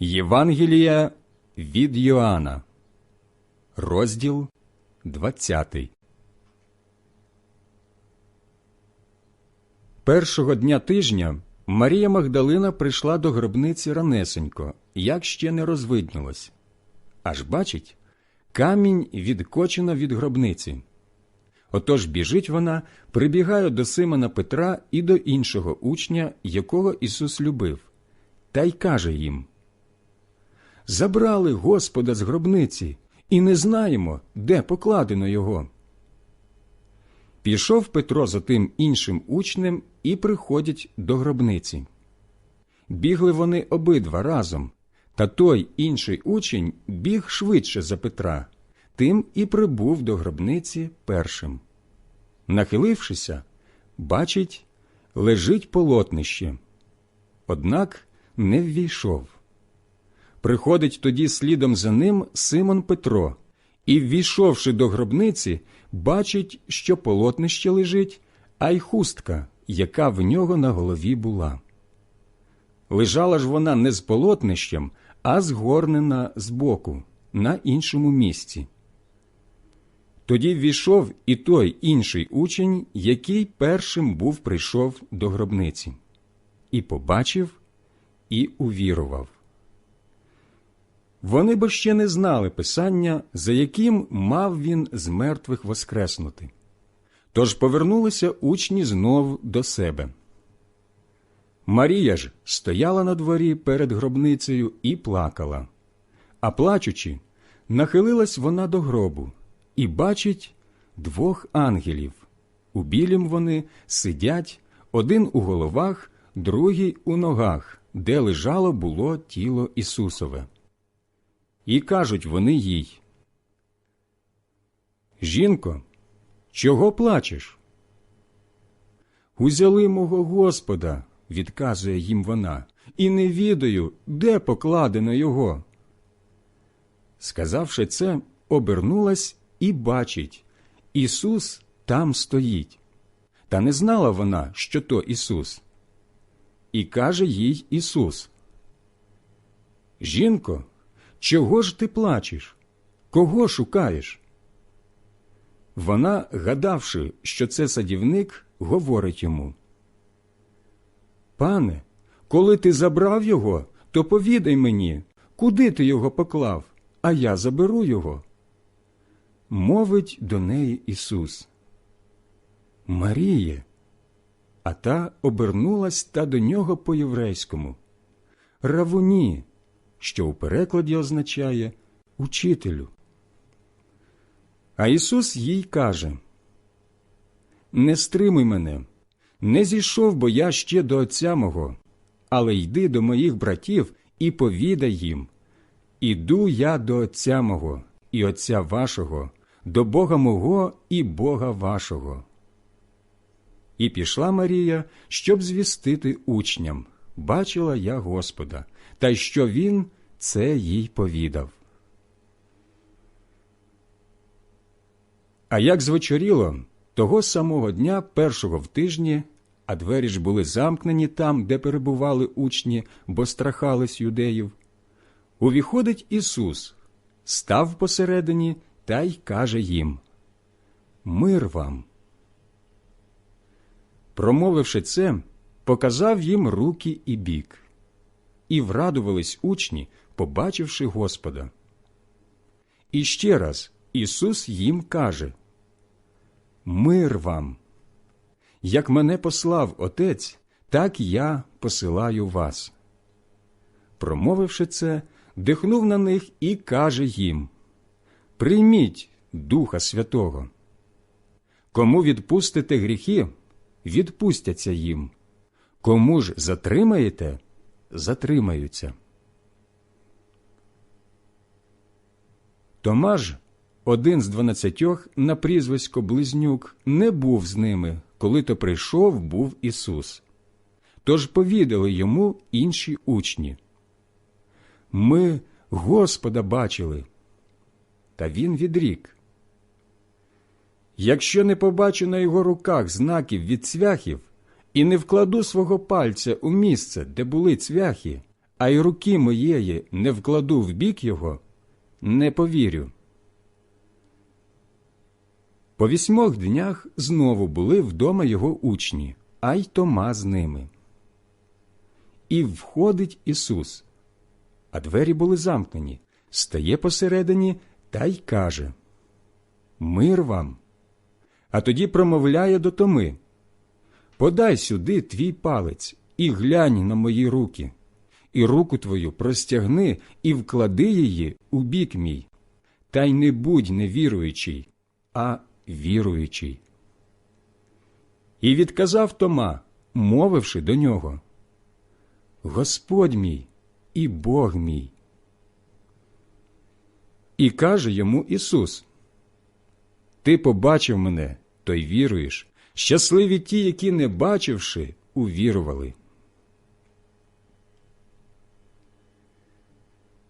Євангелія від Йоанна, розділ 20. Першого дня тижня Марія Магдалина прийшла до гробниці ранесенько, як ще не розвиднілось. Аж бачить, камінь відкочено від гробниці. Отож біжить вона, прибігає до Симона Петра і до іншого учня, якого Ісус любив, та й каже їм Забрали Господа з гробниці, і не знаємо, де покладено його. Пішов Петро за тим іншим учнем і приходять до гробниці. Бігли вони обидва разом, та той інший учень біг швидше за Петра, тим і прибув до гробниці першим. Нахилившися, бачить, лежить полотнище. Однак не ввійшов. Приходить тоді слідом за ним Симон Петро, і, ввійшовши до гробниці, бачить, що полотнище лежить, а й хустка, яка в нього на голові була. Лежала ж вона не з полотнищем, а згорнена збоку, на іншому місці. Тоді ввійшов і той інший учень, який першим був прийшов до гробниці, і побачив, і увірував. Вони бо ще не знали писання, за яким мав він з мертвих воскреснути. Тож повернулися учні знов до себе. Марія ж стояла на дворі перед гробницею і плакала, а плачучи, нахилилась вона до гробу і бачить двох ангелів. У білім вони сидять один у головах, другий у ногах, де лежало було тіло Ісусове. І кажуть вони їй. Жінко, чого плачеш? Узяли мого Господа, відказує їм вона, і не відаю, де покладено його. Сказавши це, обернулась і бачить Ісус там стоїть. Та не знала вона, що то Ісус. І каже їй Ісус. Жінко, чого ж ти плачеш? Кого шукаєш? Вона, гадавши, що це садівник, говорить йому. Пане, коли ти забрав його, то повідай мені, куди ти його поклав, а я заберу його. Мовить до неї Ісус. Маріє. А та обернулась та до нього по єврейському. Равуні, що у перекладі означає учителю. А Ісус їй каже Не стримуй мене, не зійшов бо я ще до Отця мого, але йди до моїх братів і повідай їм Іду я до Отця мого і Отця вашого, до Бога мого і Бога вашого. І пішла Марія, щоб звістити учням бачила я Господа, та й що Він це їй повідав. А як звечоріло, того самого дня, першого в тижні, а двері ж були замкнені там, де перебували учні, бо страхались юдеїв, увіходить Ісус, став посередині та й каже їм Мир вам. Промовивши це, показав їм руки і бік, і врадувались учні, побачивши Господа. І ще раз Ісус їм каже Мир вам! Як мене послав Отець, так я посилаю вас. Промовивши це, дихнув на них і каже їм Прийміть Духа Святого. Кому відпустите гріхи, відпустяться їм. Кому ж затримаєте, затримаються. Томаж, один з дванадцятьох на прізвисько Близнюк, не був з ними, коли то прийшов був Ісус. Тож повідали йому інші учні. Ми Господа бачили. Та він відрік. Якщо не побачу на його руках знаків від цвяхів і не вкладу свого пальця у місце, де були цвяхи, а й руки моєї не вкладу в бік його, не повірю. По вісьмох днях знову були вдома його учні, а й Тома з ними. І входить Ісус, а двері були замкнені, стає посередині та й каже Мир вам. А тоді промовляє до Томи Подай сюди твій палець і глянь на мої руки, і руку твою простягни і вклади її у бік мій, та й не будь невіруючий, а віруючий. І відказав Тома, мовивши до нього Господь мій і Бог мій. І каже йому Ісус Ти побачив мене, то й віруєш. Щасливі ті, які, не бачивши, увірували.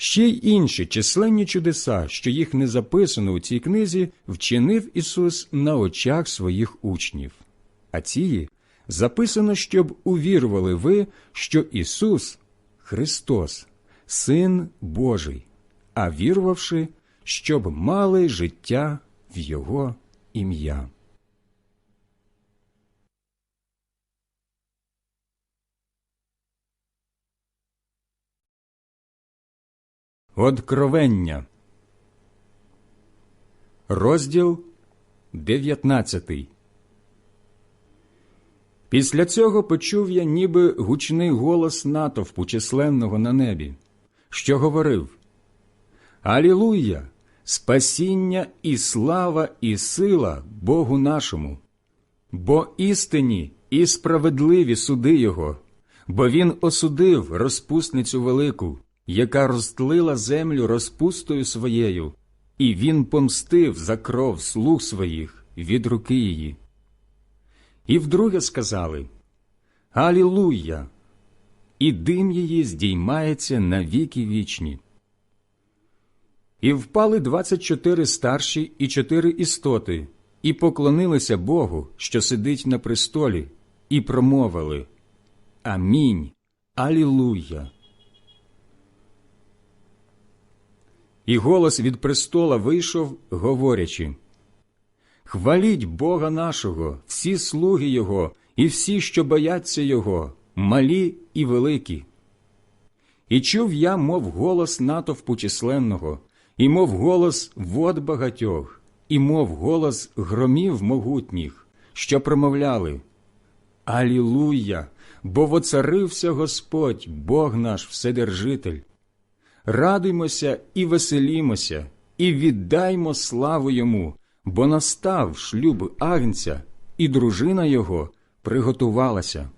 Ще й інші численні чудеса, що їх не записано у цій книзі, вчинив Ісус на очах своїх учнів. А ці записано, щоб увірували ви, що Ісус Христос, Син Божий, а вірувавши, щоб мали життя в Його ім'я. Откровення. Розділ 19 Після цього почув я ніби гучний голос натовпу численного на небі, що говорив Алілуя! Спасіння і слава, і сила Богу нашому, бо істинні і справедливі суди Його, бо Він осудив розпусницю велику яка розтлила землю розпустою своєю, і він помстив за кров слуг своїх від руки її. І вдруге сказали Алілуя! І дим її здіймається на віки вічні. І впали двадцять чотири старші і чотири істоти, і поклонилися Богу, що сидить на престолі, і промовили Амінь. Алілуя! І голос від престола вийшов, говорячи Хваліть Бога нашого, всі слуги Його, і всі, що бояться Його, малі і великі. І чув я, мов голос натовпу численного, і мов голос вод багатьох, і мов голос громів могутніх, що промовляли Алілуя! Бо воцарився Господь, Бог наш Вседержитель радуймося і веселімося, і віддаймо славу йому, бо настав шлюб агнця, і дружина його приготувалася.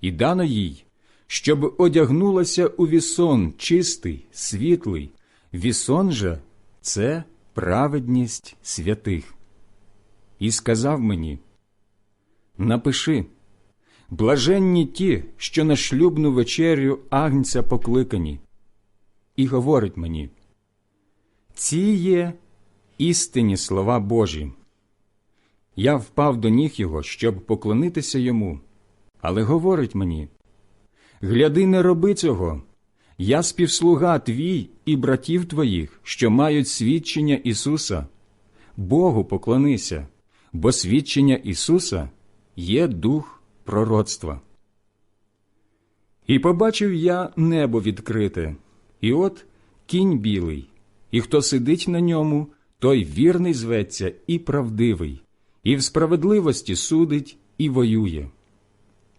І дано їй, щоб одягнулася у вісон чистий, світлий, вісон же це праведність святих. І сказав мені Напиши, блаженні ті, що на шлюбну вечерю агнця покликані і говорить мені, ці є істинні слова Божі. Я впав до ніг його, щоб поклонитися йому, але говорить мені Гляди, не роби цього. Я співслуга твій і братів твоїх, що мають свідчення Ісуса. Богу поклонися, бо свідчення Ісуса є дух пророцтва. І побачив я небо відкрите, і от кінь білий, і хто сидить на ньому, той вірний зветься і правдивий, і в справедливості судить і воює.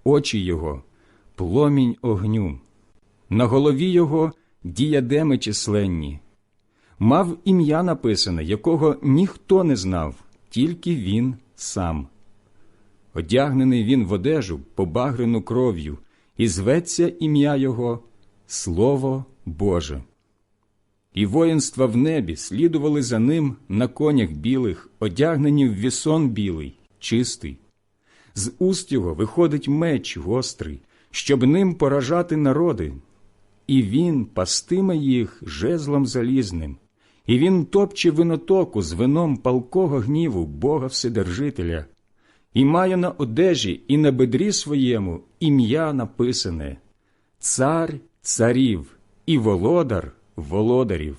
Очі його пломінь огню, на голові його діядеми численні. Мав ім'я написане, якого ніхто не знав, тільки він сам. Одягнений він в одежу, побагрену кров'ю, і зветься ім'я його Слово Боже. І воїнства в небі слідували за ним на конях білих, одягнені в вісон білий, чистий. З уст його виходить меч гострий, щоб ним поражати народи. І він пастиме їх жезлом залізним, і він топче винотоку з вином палкого гніву Бога Вседержителя, і має на одежі і на бедрі своєму ім'я написане Цар царів і володар володарів.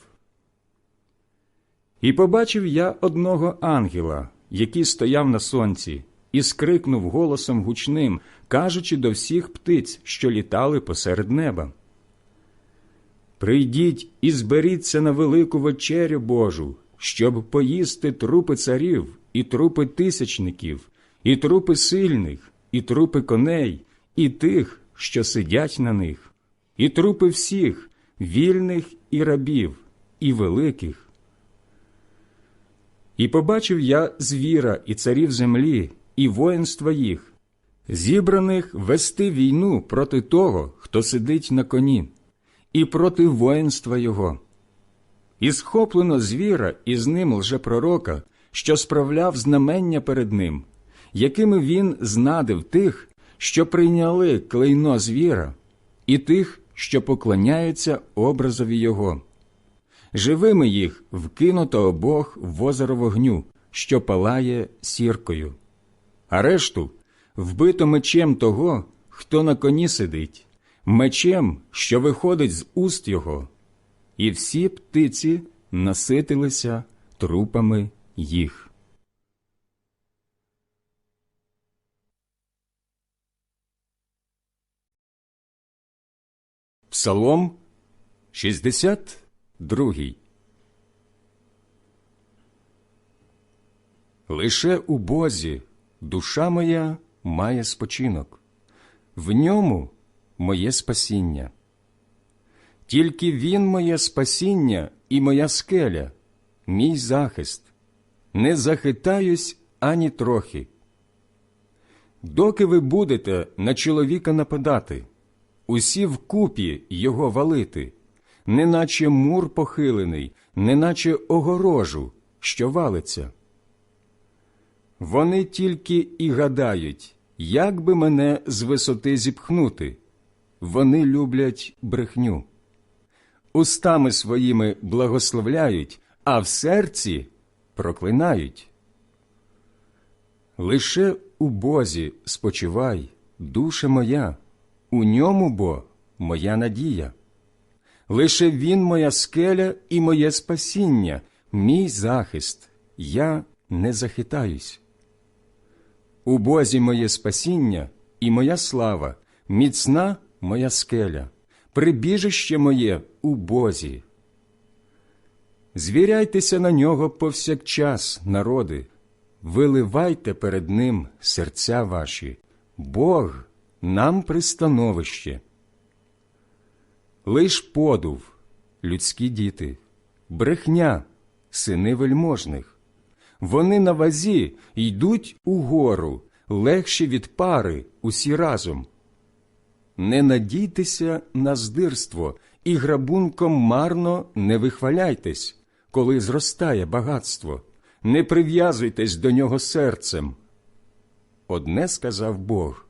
І побачив я одного ангела, який стояв на сонці, і скрикнув голосом гучним, кажучи до всіх птиць, що літали посеред неба. Прийдіть і зберіться на велику вечерю Божу, щоб поїсти трупи царів, і трупи тисячників, і трупи сильних, і трупи коней, і тих, що сидять на них, і трупи всіх, вільних і рабів, і великих. І побачив я звіра і царів землі, і воїнства їх, зібраних вести війну проти того, хто сидить на коні, і проти воїнства його. І схоплено звіра і з ним лжепророка, що справляв знамення перед ним, якими він знадив тих, що прийняли клейно звіра, і тих, що поклоняються образові його. Живими їх вкинуто обох в озеро вогню, що палає сіркою, а решту вбито мечем того, хто на коні сидить, мечем, що виходить з уст його, і всі птиці наситилися трупами їх. Псалом 62 Лише у Бозі душа моя має спочинок, в ньому моє спасіння. Тільки Він моє спасіння і моя скеля, мій захист, не захитаюсь ані трохи. Доки ви будете на чоловіка нападати, усі вкупі його валити, неначе мур похилений, неначе огорожу, що валиться. Вони тільки і гадають, як би мене з висоти зіпхнути. Вони люблять брехню. Устами своїми благословляють, а в серці проклинають. Лише у Бозі спочивай, душе моя, у ньому бо моя надія. Лише Він моя скеля і моє спасіння, мій захист, я не захитаюсь. У Бозі моє спасіння і моя слава, міцна моя скеля, прибіжище моє у Бозі. Звіряйтеся на нього повсякчас, народи, виливайте перед ним серця ваші, Бог нам пристановище. Лиш подув, людські діти, брехня, сини вельможних. Вони на вазі йдуть угору, легші від пари усі разом. Не надійтеся на здирство і грабунком марно не вихваляйтесь, коли зростає багатство, не прив'язуйтесь до нього серцем. Одне сказав Бог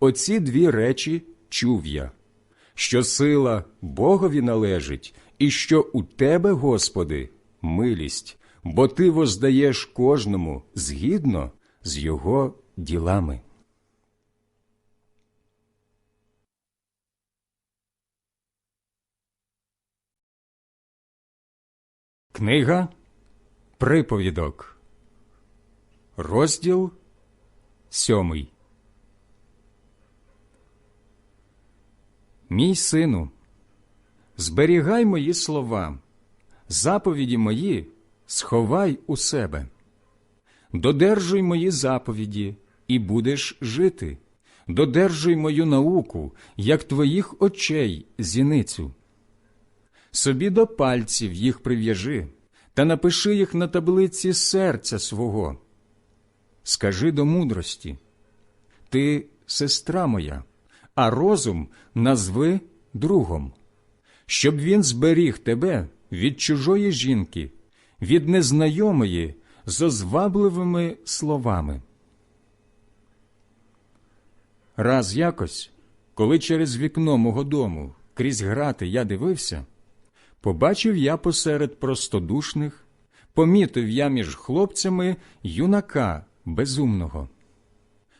оці дві речі чув я, що сила Богові належить, і що у тебе, Господи, милість бо ти воздаєш кожному згідно з його ділами. Книга Приповідок, розділ сьомий. Мій сину, зберігай мої слова, заповіді мої сховай у себе, додержуй мої заповіді, і будеш жити, додержуй мою науку, як твоїх очей зіницю. Собі до пальців їх прив'яжи та напиши їх на таблиці серця свого. Скажи до мудрості Ти сестра моя, а розум назви другом, щоб він зберіг тебе від чужої жінки від незнайомої з озвабливими словами. Раз якось, коли через вікно мого дому крізь грати я дивився, побачив я посеред простодушних, помітив я між хлопцями юнака безумного.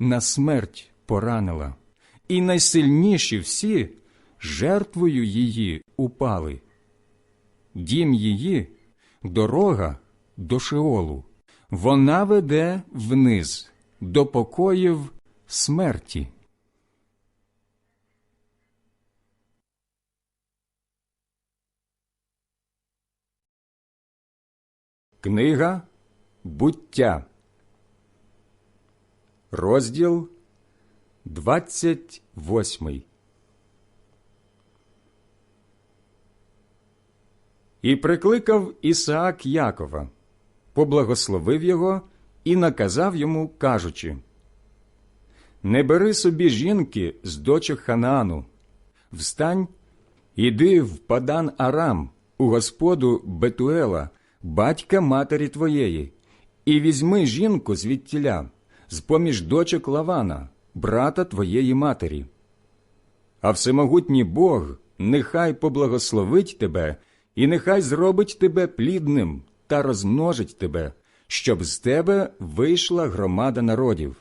на смерть поранила, і найсильніші всі жертвою її упали. Дім її дорога до Шеолу, вона веде вниз до покоїв смерті. Книга буття, розділ 28 І прикликав Ісаак Якова, поблагословив його і наказав йому, кажучи Не бери собі жінки з дочок Ханаану, встань, іди в Падан Арам, у господу Бетуела, батька матері твоєї, і візьми жінку звідтіля, з поміж дочок Лавана, брата твоєї матері. А всемогутній Бог нехай поблагословить тебе, і нехай зробить тебе плідним та розмножить тебе, щоб з тебе вийшла громада народів.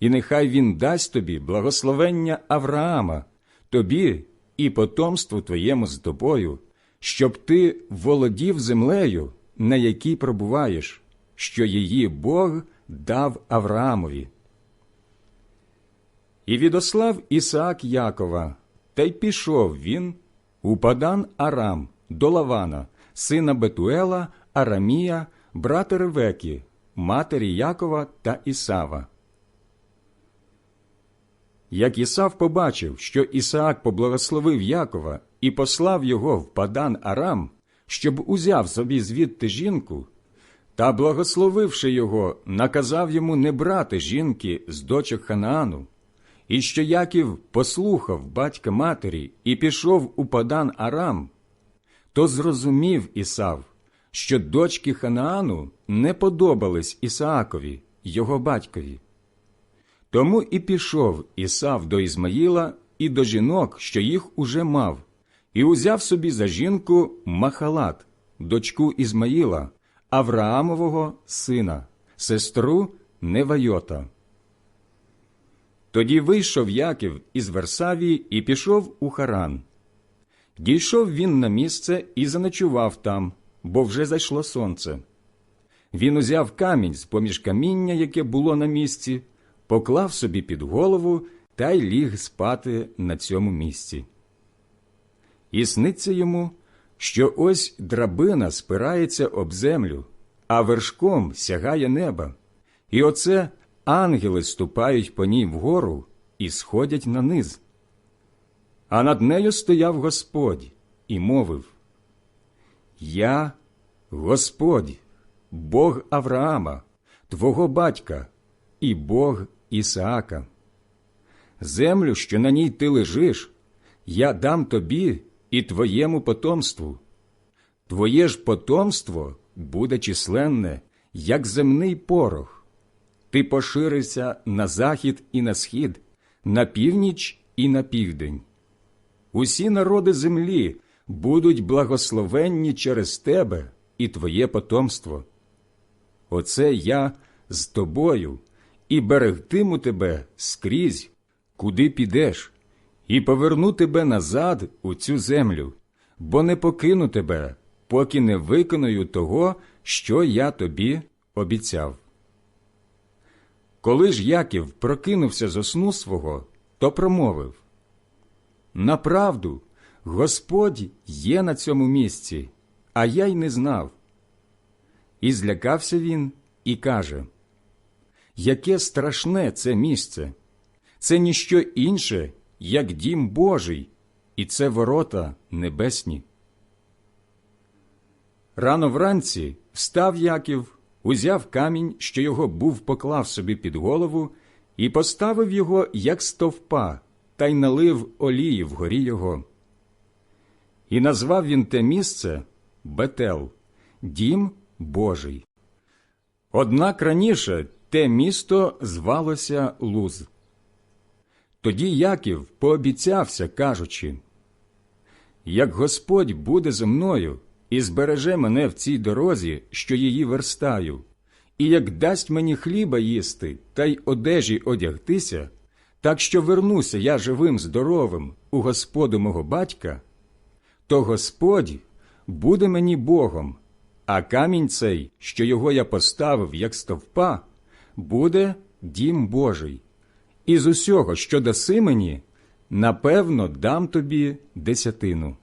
І нехай він дасть тобі благословення Авраама, тобі і потомству твоєму з тобою, щоб ти володів землею, на якій пробуваєш, що її Бог дав Авраамові. І відослав Ісаак Якова, та й пішов він у Падан Арам до Лавана, сина Бетуела, Арамія, брата Ревеки, матері Якова та Ісава. Як Ісав побачив, що Ісаак поблагословив Якова і послав його в Падан Арам, щоб узяв собі звідти жінку, та, благословивши його, наказав йому не брати жінки з дочок Ханаану, і що Яків послухав батька матері і пішов у Падан Арам, то зрозумів Ісав, що дочки Ханаану не подобались Ісаакові, його батькові. Тому і пішов Ісав до Ізмаїла і до жінок, що їх уже мав, і узяв собі за жінку Махалат, дочку Ізмаїла, Авраамового сина, сестру Невайота. Тоді вийшов Яків із Версавії і пішов у Харан. Дійшов він на місце і заночував там, бо вже зайшло сонце. Він узяв камінь з поміж каміння, яке було на місці, поклав собі під голову та й ліг спати на цьому місці. І сниться йому, що ось драбина спирається об землю, а вершком сягає неба, і оце ангели ступають по ній вгору і сходять на низ. А над нею стояв Господь і мовив Я, Господь, Бог Авраама, твого батька, і Бог Ісаака. Землю, що на ній ти лежиш, я дам тобі і твоєму потомству. Твоє ж потомство буде численне, як земний порох. Ти поширишся на захід і на схід, на північ і на південь. Усі народи землі будуть благословенні через тебе і твоє потомство. Оце я з тобою і берегтиму тебе скрізь, куди підеш, і поверну тебе назад у цю землю, бо не покину тебе, поки не виконую того, що я тобі обіцяв. Коли ж Яків прокинувся зо сну свого, то промовив Направду, Господь є на цьому місці, а я й не знав. І злякався він і каже Яке страшне це місце! Це ніщо інше, як дім Божий, і це ворота небесні. Рано вранці встав Яків, узяв камінь, що його був поклав собі під голову, і поставив його, як стовпа, та й налив олії вгорі його. І назвав він те місце Бетел, дім Божий. Однак раніше те місто звалося Луз. Тоді Яків пообіцявся, кажучи Як Господь буде зо мною і збереже мене в цій дорозі, що її верстаю, і як дасть мені хліба їсти та й одежі одягтися, так що вернуся я живим, здоровим у Господу мого батька, то Господь буде мені Богом, а камінь цей, що його я поставив як стовпа, буде дім Божий. І з усього, що даси мені, напевно, дам тобі десятину.